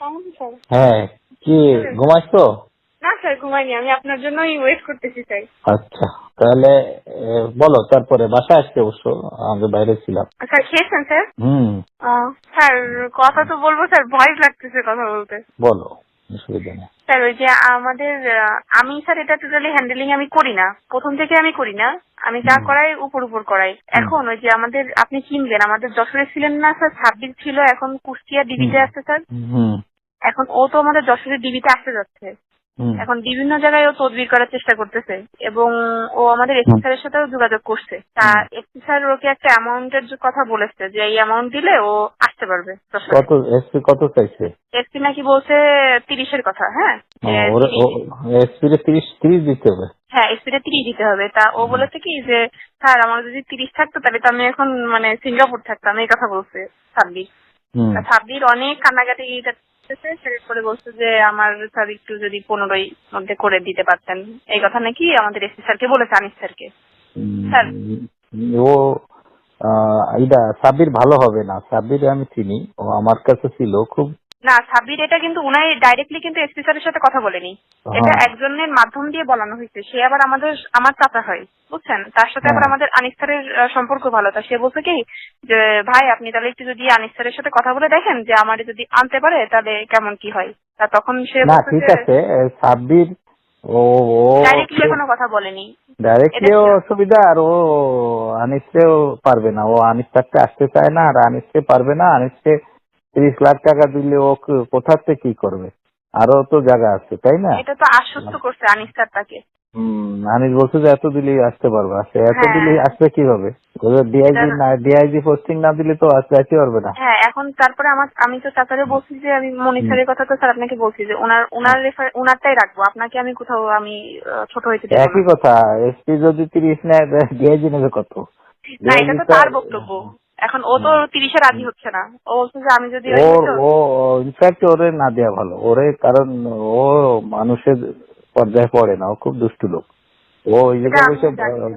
Sir হ্যাঁ কি না স্যার ঘুমাইনি আমি আপনার জন্যই ওয়েট করতেছি স্যার। আচ্ছা তাহলে বলো তারপরে বাসায় আসতে অবশ্য আমি বাইরে ছিলাম। স্যার খেয়েছেন স্যার? হুম। স্যার কথা তো বলব স্যার ভয় লাগতেছে কথা বলতে। বলো অসুবিধা নেই। স্যার ওই যে আমাদের আমি স্যার এটা টোটালি হ্যান্ডেলিং আমি করি না। প্রথম থেকে আমি করি না আমি যা করাই উপর উপর করাই। এখন ওই যে আমাদের আপনি চিনবেন আমাদের যশোরে ছিলেন না স্যার ছাব্বিশ ছিল এখন কুষ্টিয়া ডিবিতে। আসছে স্যার। হুম। এখন ও তো আমাদের যশোরের ডিবিতে আসতে যাচ্ছে। এখন বিভিন্ন জায়গায় ও তদবির করার চেষ্টা করতেছে এবং ও আমাদের এসপি স্যারের সাথেও যোগাযোগ করছে। তা এসপি স্যার ওকে একটা অ্যামাউন্টের কথা বলেছে যে এই অ্যামাউন্ট দিলে ও আসতে পারবে কত এসপি কত চাইছে? এসপি নাকি বলছে তিরিশের কথা হ্যাঁ? যে ওরে 30 এসপি রে তিরিশ তিরিশ দিতে হবে? হ্যাঁ এসপিটা তিরিশ দিতে হবে। তা ও বলেছে কি যে স্যার আমার যদি তিরিশ থাকতো তাহলে তো আমি এখন মানে সিঙ্গাপুর থাকতাম। এই কথা বলছে সাব্বির সাব্বির অনেক কান্নাকাটি সে করে বলছে যে আমার স্যার একটু যদি পনেরোই মধ্যে করে দিতে পারতেন। এই কথা নাকি আমাদের এসপি স্যারকে বলেছে আনিস স্যারকে। স্যার। ও আহ, সাব্বির ভালো হবে না। সাব্বির আমি চিনি। ও আমার কাছে ছিল খুব না সাব্বির এটা কিন্তু উনাই ডাইরেক্টলি কিন্তু এসপি স্যারের সাথে কথা বলেনি। এটা। একজনের মাধ্যম দিয়ে বলানো হয়েছে। সে আবার আমাদের আমার চাচা হয় বুঝছেন? তার সাথে আবার হ্যাঁ। আমাদের আনিস স্যারের সম্পর্ক ভালো। তা সে বলছে কি যে ভাই আপনি তাহলে একটু যদি আনিস স্যারের সাথে কথা বলে দেখেন যে আমার যদি আনতে পারে তাহলে কেমন কি হয়? তা তখন সে না ঠিক আছে সাব্বির ও ও ডাইরেক্টলি কোনো কথা বলেনি। ডাইরেক্টলিও এটা- অসুবিধা আর ও আনিসকেও পারবে না। ও আনিস আসতে চায় না আর আনিসকে পারবে না। আনিসকে তিরিশ লাখ টাকা দিলে ও কোথাতে কি করবে? আরও তো জায়গা আছে তাই না? এটা তো আশ্বস্ত করছে আনিস স্যার তাকে। হুম, আনিস বলছে যে এত দিলেই আসতে পারবে। আসে এত হ্যাঁ। দিলেই আসবে কীভাবে? ডিআইজি না ডিআইজি পোস্টিং না দিলে তো আসতে আসতে পারবে না। হ্যাঁ এখন তারপরে আমার আমি তো চাচারে বলছি যে আমি মনির স্যারের কথা তো স্যার আপনাকে বলছি যে ওনার ওনার রেফার ওনারটাই রাখব। আপনাকে আমি কোথাও আমি ছোট হইতে একই কথা এসপি যদি তিরিশ নেয় ডিআইজি নেবে কত? না এটা তো তার বক্তব্য। এখন ও তো তিরিশে রাজি হচ্ছে না। ও বলছে যে আমি যদি ওর ও ইনফ্যাক্ট ওরে না দেওয়া ভালো। ওরে কারণ ও মানুষের পর্যায়ে পড়ে না ও খুব দুষ্টু লোক। ও ওই জায়গায় বসে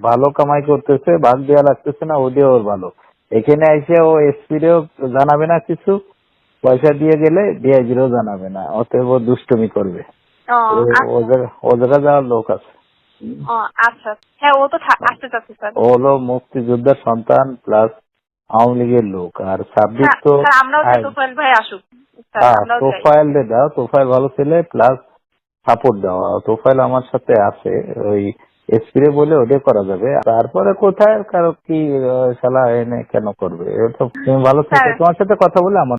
ভালো কামাই করতেছে ভাগ দেওয়া লাগতেছে না ওদিকে ওর ভালো। এখানে এসে ও এসপিরেও জানাবে না কিছু। পয়সা দিয়ে গেলে ডিআইজিরও জানাবে না। অতএব ও দুষ্টুমি করবে। ও, ও- ও আচ্ছা। জায়গা যাওয়ার লোক আছে। ও, আচ্ছা। হ্যাঁ ও তো আসতে চাচ্ছে স্যার। ও হলো মুক্তিযোদ্ধার সন্তান প্লাস আওয়ামী লীগের লোক। আর সাব্বির তো হ্যাঁ। প্রোফাইল দিয়ে দাও প্রোফাইল ভালো ছেলে প্লাস সাপোর্ট দেওয়া। প্রোফাইল আমার সাথে আছে ওই স্প্রে বলে ওদের করা যাবে। তারপরে কোথায় কারও কি সালা শালা এনে কেন করবে? তুমি ভালো থেকে। তোমার সাথে কথা বলে আমার